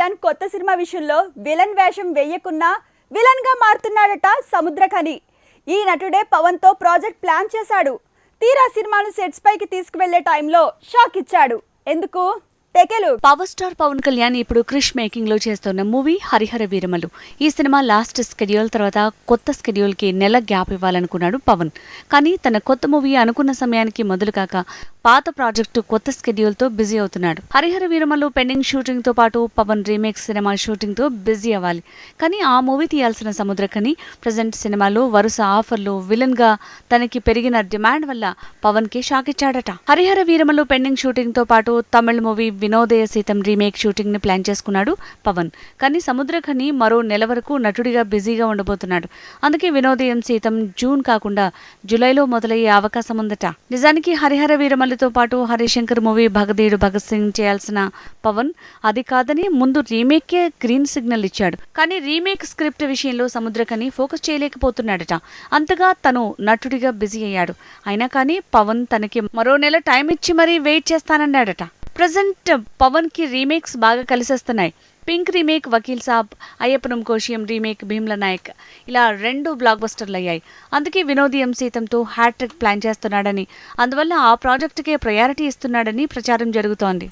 కళ్యాణ్ కొత్త సినిమా విషయంలో విలన్ వేషం వేయకున్నా విలన్గా మారుతున్నాడట సముద్రఖని ఈ నటుడే పవన్తో ప్రాజెక్ట్ ప్లాన్ చేశాడు. తీరా సినిమాను సెట్స్ పైకి తీసుకువెళ్ళే టైంలో షాక్ ఇచ్చాడు ఎందుకు? పవర్ స్టార్ పవన్ కళ్యాణ్ ఇప్పుడు క్రిష్ మేకింగ్లో చేస్తున్న మూవీ హరిహర వీరమలు ఈ సినిమా లాస్ట్ స్కెడ్యూల్ తర్వాత కొత్త స్కెడ్యూల్కి నెల గ్యాప్ ఇవ్వాలనుకున్నాడు పవన్. కానీ తన కొత్త మూవీ అనుకున్న సమయానికి మొదలు కాక పాత ప్రాజెక్టు కొత్త స్కెడ్యూల్తో బిజీ అవుతున్నాడు. హరిహర వీరమలు పెండింగ్ షూటింగ్తో పాటు పవన్ రీమేక్ సినిమా షూటింగ్తో బిజీ అవ్వాలి. కానీ ఆ మూవీ తీయాల్సిన సముద్రకని ప్రజెంట్ సినిమాలో వరుస ఆఫర్లు విలన్గా తనకి పెరిగిన డిమాండ్ వల్ల పవన్కి షాక్ ఇచ్చాడట హరిహర వీరమలు పెండింగ్ షూటింగ్తో పాటు తమిళ మూవీ వినోదయ సీతం రీమేక్ షూటింగ్ని ప్లాన్ చేసుకున్నాడు పవన్. కానీ సముద్రఖని మరో నెల వరకు నటుడిగా బిజీగా ఉండబోతున్నాడు. అందుకే వినోదయం సీతం జూన్ కాకుండా జూలైలో మొదలయ్యే అవకాశం ఉందట. నిజానికి హరిహర వీరమల్లితో పాటు హరిశంకర్ మూవీ భగదీయుడు భగత్ సింగ్ చేయాల్సిన పవన్ అది కాదని ముందు రీమేక్కే గ్రీన్ సిగ్నల్ ఇచ్చాడు. కానీ రీమేక్ స్క్రిప్ట్ విషయంలో సముద్రకని ఫోకస్ చేయలేకపోతున్నాడట. అంతగా తను నటుడిగా బిజీ అయ్యాడు. అయినా కానీ పవన్ తనకి మరో నెల టైం ఇచ్చి మరీ వెయిట్ చేస్తానన్నాడట. ప్రజెంట్ పవన్కి రీమేక్స్ బాగా కలిసొస్తున్నాయి. Pink remake Vakeel Saab Ayyappanum Koshiyum remake Bheemla Nayak ఇలా రెండు బ్లాక్ బస్టర్లు అయ్యాయి అందుకే వినోదయం సీతంతో హ్యాట్రిక్ ప్లాన్ చేస్తున్నాడని అందువల్ల ఆ ప్రాజెక్టుకే ప్రయారిటీ ఇస్తున్నాడని ప్రచారం జరుగుతోంది.